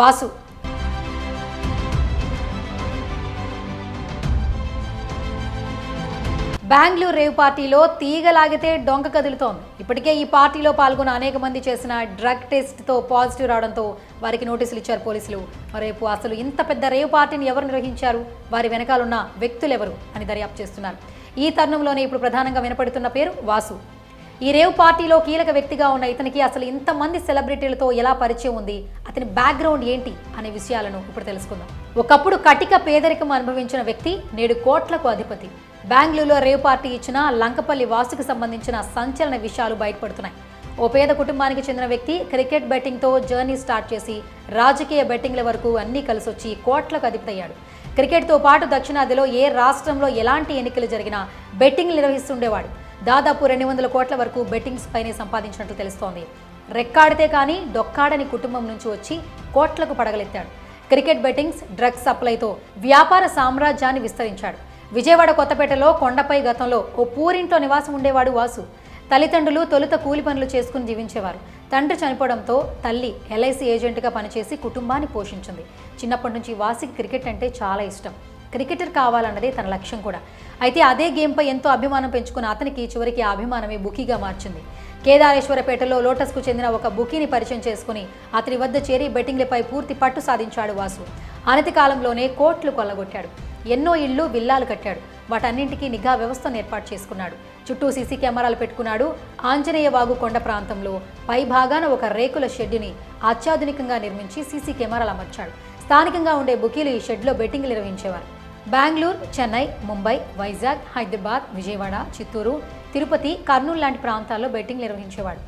Vasu. Bengaluru rave పార్టీలో తీగలాగితే డొంక కదులుతోంది. ఇప్పటికే ఈ పార్టీలో పాల్గొన్న అనేక మంది చేసిన డ్రగ్ టెస్ట్తో పాజిటివ్ రావడంతో వారికి నోటీసులు ఇచ్చారు పోలీసులు. రేపు అసలు ఇంత పెద్ద రేవ్ పార్టీని ఎవరు నిర్వహించారు? వారి వెనకాలన్న వ్యక్తులు ఎవరు అని దర్యాప్తు చేస్తున్నారు. ఈ తరుణంలోనే ఇప్పుడు ప్రధానంగా వినపడుతున్న పేరు వాసు. ఈ రేవ్ పార్టీలో కీలక వ్యక్తిగా ఉన్న ఇతనికి అసలు ఇంతమంది సెలబ్రిటీలతో ఎలా పరిచయం ఉంది? అతని బ్యాక్గ్రౌండ్ ఏంటి అనే విషయాలను ఇప్పుడు తెలుసుకుందాం. ఒకప్పుడు కటిక పేదరికం అనుభవించిన వ్యక్తి నేడు కోట్లకు అధిపతి. బెంగళూరులో రేవ్ పార్టీ ఇచ్చిన లంకపల్లి వాసుకు సంబంధించిన సంచలన విషయాలు బయటపడుతున్నాయి. ఓ పేద కుటుంబానికి చెందిన వ్యక్తి క్రికెట్ బెట్టింగ్తో జర్నీ స్టార్ట్ చేసి రాజకీయ బెట్టింగ్ల వరకు అన్నీ కలిసొచ్చి కోట్లకు అధిపతయ్యాడు. క్రికెట్తో పాటు దక్షిణాదిలో ఏ రాష్ట్రంలో ఎలాంటి ఎన్నికలు జరిగినా బెట్టింగ్లు నిర్వహిస్తుండేవాడు. దాదాపు రెండు వందల కోట్ల వరకు బెట్టింగ్స్ పైనే సంపాదించినట్లు తెలుస్తోంది. రెక్కాడితే కానీ డొక్కాడని కుటుంబం నుంచి వచ్చి కోట్లకు పడగలెత్తాడు. క్రికెట్ బెట్టింగ్స్ డ్రగ్స్ సప్లైతో వ్యాపార సామ్రాజ్యాన్ని విస్తరించాడు. విజయవాడ కొత్తపేటలో కొండపై గతంలో ఓ పూరింట్లో నివాసం ఉండేవాడు వాసు. తల్లిదండ్రులు తొలుత కూలి పనులు చేసుకుని జీవించేవారు. తండ్రి చనిపోవడంతో తల్లి ఎల్ఐసి ఏజెంట్గా పనిచేసి కుటుంబాన్ని పోషించింది. చిన్నప్పటి నుంచి వాసికి క్రికెట్ అంటే చాలా ఇష్టం. క్రికెటర్ కావాలన్నదే తన లక్ష్యం కూడా. అయితే అదే గేమ్పై ఎంతో అభిమానం పెంచుకున్న అతనికి చివరికి ఆ అభిమానమే బుకీగా మార్చింది. కేదారేశ్వరపేటలో లోటస్కు చెందిన ఒక బుకీని పరిచయం చేసుకుని అతని వద్ద చేరి బెట్టింగ్లపై పూర్తి పట్టు సాధించాడు వాసు. అనతి కాలంలోనే కోట్లు కొల్లగొట్టాడు. ఎన్నో ఇళ్ళు విల్లాలు కట్టాడు. వాటన్నింటికీ నిఘా వ్యవస్థను ఏర్పాటు చేసుకున్నాడు. చుట్టూ సీసీ కెమెరాలు పెట్టుకున్నాడు. ఆంజనేయ వాగు కొండ ప్రాంతంలో పై భాగాన ఒక రేకుల షెడ్డుని అత్యాధునికంగా నిర్మించి సీసీ కెమెరాలు అమర్చాడు. స్థానికంగా ఉండే బుకీలు ఈ షెడ్లో బెట్టింగ్లు నిర్వహించేవారు. బెంగళూరు చెన్నై ముంబై వైజాగ్ హైదరాబాద్ విజయవాడ చిత్తూరు తిరుపతి కర్నూలు లాంటి ప్రాంతాల్లో బెట్టింగ్ నిర్వహించేవాడు.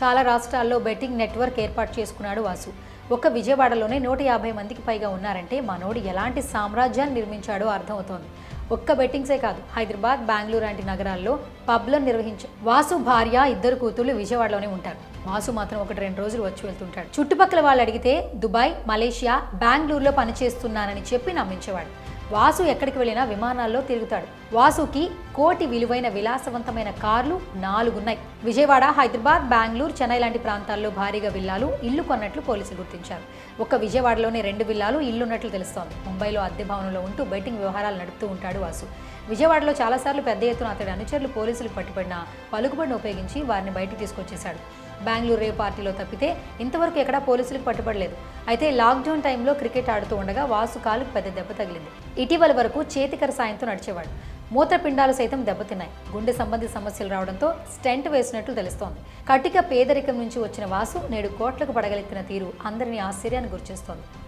చాలా రాష్ట్రాల్లో బెట్టింగ్ నెట్వర్క్ ఏర్పాటు చేసుకున్నాడు వాసు. ఒక్క విజయవాడలోనే నూట యాభై మందికి పైగా ఉన్నారంటే మనోడు ఎలాంటి సామ్రాజ్యాన్ని నిర్మించాడో అర్థమవుతోంది. ఒక్క బెట్టింగ్సే కాదు హైదరాబాద్ బెంగళూరు లాంటి నగరాల్లో పబ్లను నిర్వహించ వాసు భార్య ఇద్దరు కూతుళ్ళు విజయవాడలోనే ఉంటారు. వాసు మాత్రం ఒకటి రెండు రోజులు వచ్చి వెళ్తుంటాడు. చుట్టుపక్కల వాళ్ళు అడిగితే దుబాయ్ మలేషియా బెంగళూరులో పనిచేస్తున్నానని చెప్పి నమ్మించేవాడు. వాసు ఎక్కడికి వెళ్ళినా విమానాల్లో తిరుగుతాడు. వాసుకి కోటి విలువైన విలాసవంతమైన కార్లు నాలుగున్నాయి. విజయవాడ హైదరాబాద్ బెంగళూరు చెన్నై లాంటి ప్రాంతాల్లో భారీగా విల్లాలు ఇల్లు కొన్నట్లు పోలీసులు గుర్తించారు. ఒక్క విజయవాడలోనే రెండు విల్లాలు ఇల్లున్నట్లు తెలుస్తోంది. ముంబైలో అద్దె భవనంలో ఉంటూ బెట్టింగ్ వ్యవహారాలు నడుపుతూ ఉంటాడు వాసు. విజయవాడలో చాలాసార్లు పెద్ద ఎత్తున అతడి అనుచరులు పోలీసులు పట్టుబడిన పలుకుబడిని ఉపయోగించి వారిని బయటికి తీసుకొచ్చేశాడు. బెంగళూరు రేవ్ పార్టీలో తప్పితే ఇంతవరకు ఎక్కడా పోలీసులకు పట్టుబడలేదు. అయితే లాక్డౌన్ టైంలో క్రికెట్ ఆడుతూ ఉండగా వాసు కాలుకు పెద్ద దెబ్బ తగిలింది. ఇటీవల వరకు చేతికర సాయంతో నడిచేవాడు. మూత్రపిండాలు సైతం దెబ్బతిన్నాయి. గుండె సంబంధి సమస్యలు రావడంతో స్టెంట్ వేసినట్లు తెలుస్తోంది. కటిక పేదరికం నుంచి వచ్చిన వాసు నేడు కోట్లకు పడగలెత్తిన తీరు అందరినీ ఆశ్చర్యాన్ని గురిచేస్తోంది.